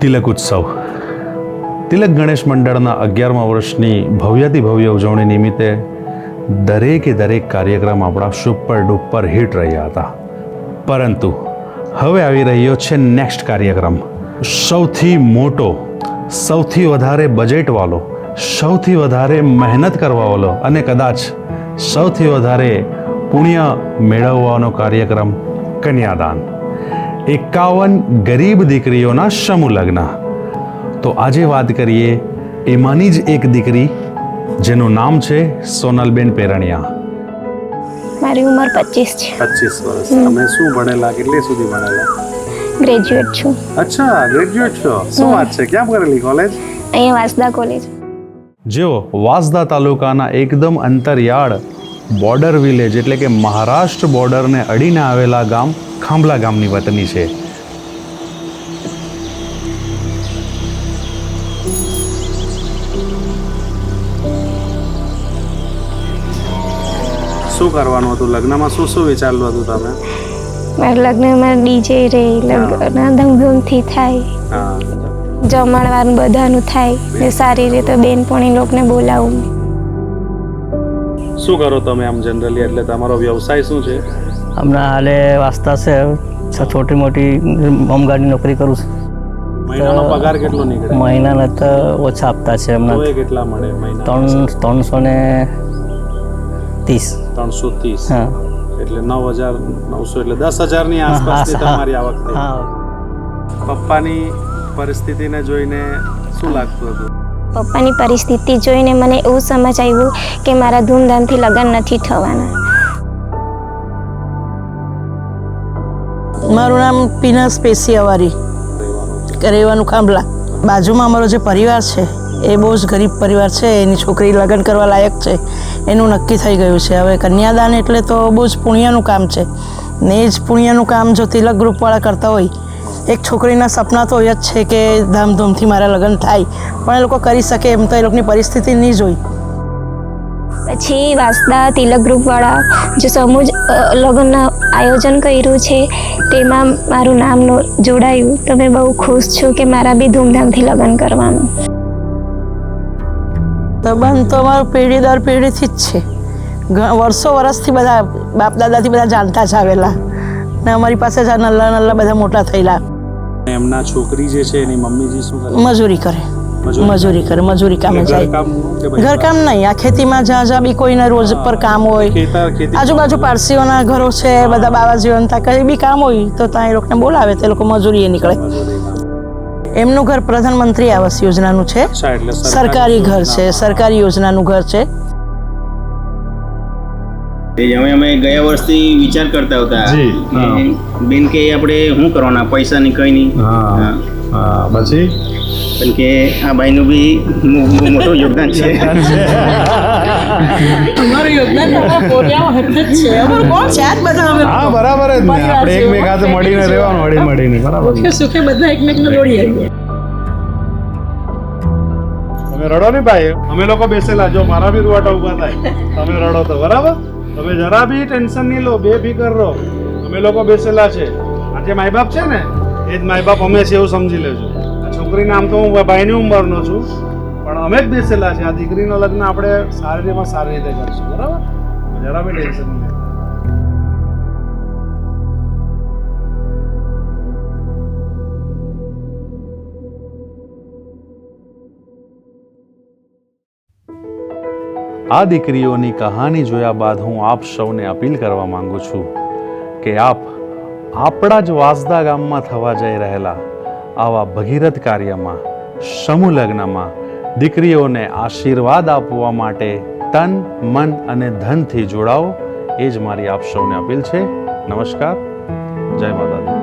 તિલક ઉત્સવ. તિલક ગણેશ મંડળના અગિયારમા વર્ષની ભવ્યાતિ ભવ્ય ઉજવણી નિમિત્તે દરેકે દરેક કાર્યક્રમ આપણા સુપર ડુપર હિટ રહ્યા હતા. પરંતુ હવે આવી રહ્યો છે નેક્સ્ટ કાર્યક્રમ. સૌથી મોટો, સૌથી વધારે બજેટવાળો, સૌથી વધારે મહેનત કરવાવાળો અને કદાચ સૌથી વધારે પુણ્ય મેળવવાનો કાર્યક્રમ કન્યાદાન. એકાવન ગરીબ દીકરીઓના સમૂહ લગ્ન. તો આજે વાત કરીએ એમાંની જ એક દીકરી જેનું નામ છે સોનલબેન પેરણિયા. મારી ઉંમર પચીસ છે. પચીસ વર્ષ. તમે શું ભણેલા? કેટલે સુધી ભણેલા? ગ્રેજ્યુએટ છું. અચ્છા ગ્રેજ્યુએટ છો? શું વાત છે? ક્યાં કરેલી કોલેજ? અહીંયા વાસદા કોલેજ. જેઓ વાંસદા તાલુકાના એકદમ અંતરિયાળ બોર્ડર વિલેજ એટલે કે મહારાષ્ટ્ર બોર્ડરને અડીને આવેલા ગામ ખાંભલા ગામની વતની છે. શું કરવાનું હતું? લગ્નમાં શું શું વિચારેલું હતું તમે? મારા લગ્નમાં ડીજે રે લગ્ન ધમધૂમથી થાય. જમણવાનું બધાનું થાય. ને સારી રીતે બેનપણી લોકોને બોલાવું. શું કરો તમે આમ જનરલી એટલે તમારો વ્યવસાય શું છે? હમણાં હાલે વાંચતા છે. છોટી મોટી હોમગાર્ડની નોકરી કરું છું. મહિનાનો પગાર કેટલો નીકળે? મહિનાના તો ઓછા આપતા છે હમણાં. કેટલા મળે ત્રણ ત્રણસો ને ત્રીસ. ત્રણસો ત્રીસ? હા. એટલે નવ હજાર નવસો એટલે દસ હજારની આસપાસની તમારી આવક થઈ. પપ્પાની પરિસ્થિતિને જોઈને શું લાગતું હતું? પપ્પાની પરિસ્થિતિ જોઈને મને એવું સમજ આવ્યું કે મારા ધૂમધામથી લગ્ન નથી થવાના. મારું નામ પીના સ્પેસિયાવારી રહેવાનું ખાંભલા. બાજુમાં અમારો જે પરિવાર છે, એ બહુ જ ગરીબ પરિવાર છે, એની છોકરી લગ્ન કરવા લાયક છે, એનું નક્કી થઈ ગયું છે. હવે કન્યાદાન એટલે તો બહુ જ પુણ્યનું કામ છે. ને એ જ પુણ્યનું કામ જો તિલક ગ્રુપવાળા કરતા હોય, એક છોકરીના સપના તો હોય જ છે કે ધામધૂમથી મારા લગ્ન થાય. પણ એ લોકો કરી શકે એમ તો એ લોકોની પરિસ્થિતિ નહીં જોઈ. પછી વાસદા તિલક ગ્રુપવાળા જે સમૂહ લગ્ન આયોજન કર્યું છે તેમાં મારું નામ જોડાયું. તો મેં બહુ ખુશ છું કે મારા બી ધૂમધામથી લગ્ન કરવાનું. સંબંધ તો અમારું પેઢી દર પેઢીથી જ છે. વર્ષો વર્ષથી બધા બાપ દાદાથી બધા જાણતા જ આવેલા. ને અમારી પાસે જ આ નલ્લા નલ્લા બધા મોટા થયેલા. એમના છોકરી જે છે એની મમ્મીજી શું મજૂરી કરે. મજૂરી? કરે મજૂરી કામે જાય. ઘરકામ નહીં આ ખેતીમાં જ્યાં જ્યાં બી કોઈને રોજ પર કામ હોય આજુબાજુ પારસીઓના ઘરો છે બધા બાવાજીઓના ત્યાં કઈ બી કામ હોય તો ત્યાં એ લોકોને બોલાવે તો એ લોકો મજૂરીએ નીકળે. એમનું ઘર પ્રધાનમંત્રી આવાસ યોજનાનું છે. સરકારી ઘર છે સરકારી યોજનાનું ઘર છે. એ હવે અમે ગયા વર્ષથી વિચાર કરતા હતા જી, બેન કે આપણે શું કરવાના પૈસા ની કઈ નહીં. હા. પછી? કારણ કે આ ભાઈનું બી મોટું યોગદાન છે. અમારું યોગદાન છે. જ બધા અમે હા બરાબર જ ને. આપણે એકમેક હાથે મળીને રહેવાનું હળી મળીને. બરાબર સુખે સુખે બધા એકમેકને દોડી આવીએ. તમે રડો ને ભાઈ. અમે લોકો બેસેલા. જો મારા બી રૂવાટા ઊભા થાય. તમે રડો તો. બરાબર? તમે જરા બી ટેન્શન નહીં લો. બે ફિકર રહો. અમે લોકો બેસેલા છે. આ જે માય બાપ છે ને? એ જ માય બાપ અમે એવું સમજી લેજો. છોકરીને આમ તો હું ભાઈની ઉંમરનો છું, પણ અમે જ બેસેલા છે. આ દીકરીનો લગ્ન આપણે સારી રીતે સારી રીતે કરીશું, બરાબર? જરા બી ટેન્શન નહીં. આ દીકરીઓની કહાની જોયા બાદ હું આપ સૌને અપીલ કરવા માંગુ છું કે આપ આપણા જ વાસદા ગામમાં થવા જઈ રહેલા આવા ભગીરથ કાર્યમાં સમૂહ લગ્નમાં દીકરીઓને આશીર્વાદ આપવા માટે તન, મન અને ધનથી જોડાઓ, એ જ મારી આપ સૌને અપીલ છે નમસ્કાર જય માતા.